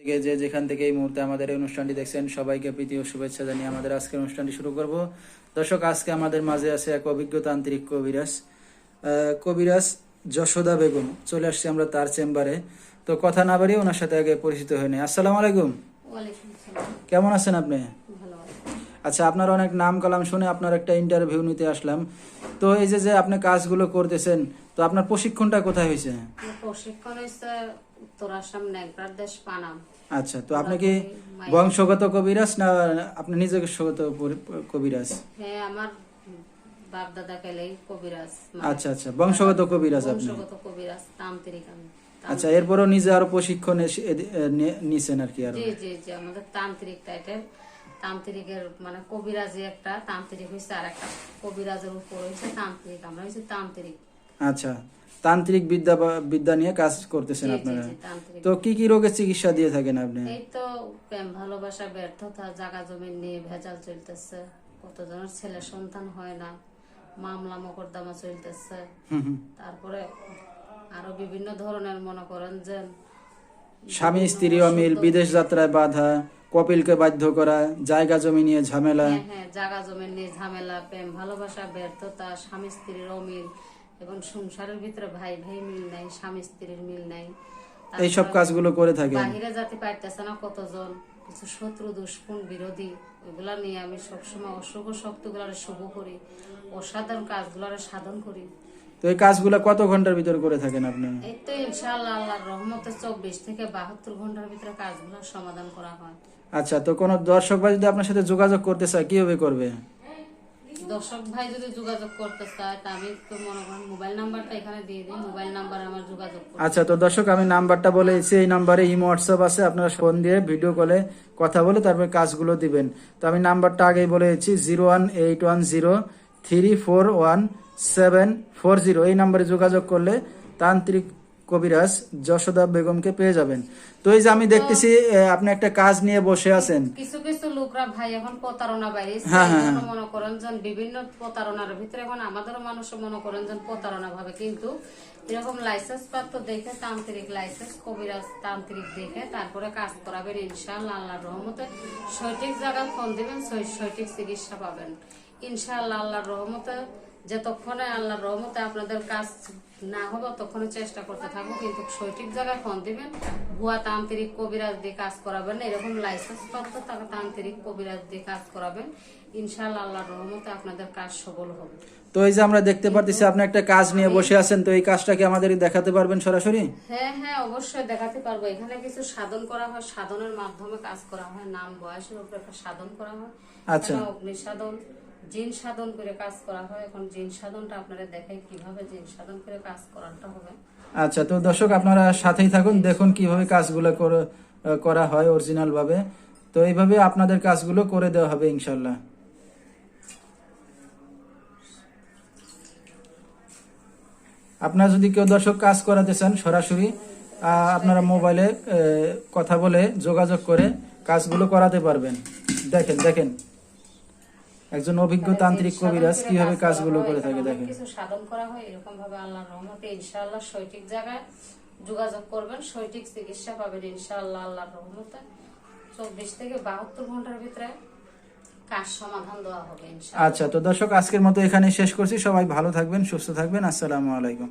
থেকে যে যেখান থেকে এই মুহূর্তে আমাদের এই অনুষ্ঠানটি দেখছেন সবাইকে প্রীতি ও শুভেচ্ছা জানিয়ে আমাদের আজকের অনুষ্ঠানটি শুরু করব। দর্শক আজকে আমাদের মাঝে আছে এক অভিজ্ঞ তান্ত্রিক কবিরাজ। কবিরাজ যশোদা বেগম। চলে আসছি আমরা তার চেম্বারে। তো কথা না বাড়িয়ে ওনার সাথে আগে পরিচিত হয়নি আসসালামু আলাইকুম। কেমন আছেন আপনি? আচ্ছা আপনার অনেক নাম কালাম শুনে আপনার একটা ইন্টারভিউ নিতে আসলাম। তো এই যে যে আপনি কাজগুলো করতেছেন তো আপনার প্রশিক্ষণটা কোথায় হয়েছে? প্রশিক্ষণ হয়েছে উত্তর আসাম নেগ্রার দেশ পানাম আচ্ছা তো আপনি কি বংশগত কবিরাজ না আপনি নিজস্বগত কবিরাজ? হ্যাঁ আমার বাপ দাদা কেলেই কবিরাজ মানে আচ্ছা আচ্ছা বংশগত কবিরাজ আপনি। বংশগত কবিরাজ তান্ত্রিক আমি। আচ্ছা এরপরও নিজে আরও প্রশিক্ষণ নিছেন আর কি আরও। জি জি জি আমাদের তান্ত্রিক টাইটেল তান্ত্রিকের মানে কবিরাজি একটা তান্ত্রিক হয়েছে আর একটা কবিরাজের উপর হয়েছে তান্ত্রিক আমরা হয়েছে তান্ত্রিক আচ্ছা তান্ত্রিক বিদ্যা বা- বিদ্যা নিয়ে কাজ করতেছেন আপনারা। তো কি কি রোগের চিকিৎসা দিয়ে থাকেন আপনি? এই তো প্রেম ভালোবাসা ব্যর্থতা জাগা জমি নিয়ে ভেজাল চলতেছে। কতজনের ছেলে সন্তান হয় না মামলা মকদ্দমা চলতেছে। তারপরে আরও বিভিন্ন ধরনের মনে করেন যে স্বামী স্ত্রী অমিল বিদেশ যাত্রায় বাধা কপিলকে বাধ্য করা জায়গা জমি নিয়ে ঝামেলা। হ্যাঁ হ্যাঁ জাগা জমি নিয়ে ঝামেলা প্রেম ভালোবাসা ব্যর্থতা স্বামী স্ত্রীর অমিল এবং সংসারের ভিতরে ভাই ভাই মিল নাই স্বামী স্ত্রীর মিল নাই। এইসব তারপরে কাজগুলো করে থাকেন। বাহিরে যাতে পারতেছে না কতজন কিছু শত্রু দুষ্কুন বিরোধী ওইগুলা নিয়ে আমি সবসময় অশুভ শক্তিগুলারে শুভ করি অসাধারণ কাজগুলারে সাধন করি। তো এই কাজগুলো কত ঘণ্টার ভিতর করে থাকেন আপনি? এই তো ইনশাআল্লাহ আল্লাহর রহমতে চব্বিশ থেকে বাহাত্তর ঘণ্টার ভিতরে কাজগুলো সমাধান করা হয়। আচ্ছা তো কোনো দর্শক ভাই যদি আপনার সাথে যোগাযোগ করতে চায় কীভাবে করবে? দর্শক ভাই যদি যোগাযোগ করতে চায় তা আমি তো মনে করেন মোবাইল নাম্বারটা এখানে দিয়ে দিই, মোবাইল নাম্বারে আমার যোগাযোগ আচ্ছা তো দর্শক, আমি নাম্বারটা বলে দিচ্ছি এই নাম্বারে ইমো, হোয়াটসঅ্যাপ আছে, আপনারা ফোন দিয়ে ভিডিও কলে কথা বলে তারপরে কাজগুলো দিবেন। তো আমি নাম্বারটা আগেই বলে দিচ্ছি zero one eight one zero three four one seven four zero. এই নাম্বারে যোগাযোগ করলে তান্ত্রিক কবিরাজ যশোদা বেগমকে পেয়ে যাবেন। তো এই যে আমি দেখতেছি আপনি একটা কাজ নিয়ে বসে আছেন। কিছু কিছু লোকরা ভাই এখন প্রতারণা বাইরে হ্যাঁ, হ্যাঁ, মনে করেন যে বিভিন্ন প্রতারণার ভিতরে এখন আমাদেরও মানুষ মনে করেন যে প্রতারণা ভাবে কিন্তু এরকম লাইসেন্স প্রাপ্ত দেখে তান্ত্রিক লাইসেন্স কবিরাজ তান্ত্রিক দেখে তারপরে কাজ করাবেন ইনশাআল্লাহ আল্লাহর রহমতে। সঠিক জায়গায় ফোন দিবেন সঠিক চিকিৎসা পাবেন। ইনশাআল্লাহ আল্লাহর রহমতে যতক্ষণে আল্লাহর রহমতে আপনাদের কাজ না হবে ততক্ষণে চেষ্টা করতে থাকব কিন্তু সঠিক জায়গায় ফোন দিবেন। ভুয়া তান্ত্রিক কবিরাজ দিয়ে কাজ করাবেন না এরকম লাইসেন্স প্রাপ্ত তাকে তান্ত্রিক কবিরাজ দিয়ে কাজ করাবেন। ইনশাআল্লাহ আল্লাহর রহমতে আপনাদের কাজ সফল হবে। তো এই যে আমরা দেখতে পারতেছি আপনি একটা কাজ নিয়ে বসে আছেন তো এই কাজটা কি আমাদের দেখাতে পারবেন সরাসরি? হ্যাঁ হ্যাঁ অবশ্যই দেখাতে পারব। এখানে কিছু সাধন করা হয় সাধনের মাধ্যমে কাজ করা হয় নাম বয়সের উপরে একটা সাধন করা হয়। আচ্ছা। অগ্নি সাধন জিন সাধন করে কাজ করা হয়, এখন জিন সাধনটা আপনারা দেখাই কীভাবে জিন সাধন করে কাজ করাটা হবে। আচ্ছা তো দর্শক, আপনারা সাথেই থাকুন, দেখুন কীভাবে কাজগুলো করে- হয় অরিজিনাল ভাবে তো এইভাবে আপনাদের কাজগুলো করে দেওয়া হবে ইনশাল্লাহ আপনারা যদি কেউ দর্শক কাজ করাতে চান সরাসরি আপনারা মোবাইলে কথা বলে যোগাযোগ করে কাজগুলো করাতে পারবেন। দেখেন দেখেন। একজন অভিজ্ঞ তান্ত্রিক কবিরাজ কীভাবে কাজগুলো করে থাকে দেখেন। কিছু সাধন করা হয় এরকম ভাবে আল্লাহর রহমতে ইনশাআল্লাহ সঠিক জায়গায় যোগাযোগ করবেন সঠিক চিকিৎসা পাবেন ইনশাআল্লাহ আল্লাহর রহমতে। চব্বিশ থেকে বাহাত্তর ঘণ্টার ভিতরে কাজ সমাধান দেওয়া হবে ইনশাআল্লাহ। আচ্ছা তো দর্শক আজকের মতো এখানে শেষ করছি। সবাই ভালো থাকবেন সুস্থ থাকবেন। আসসালামু আলাইকুম।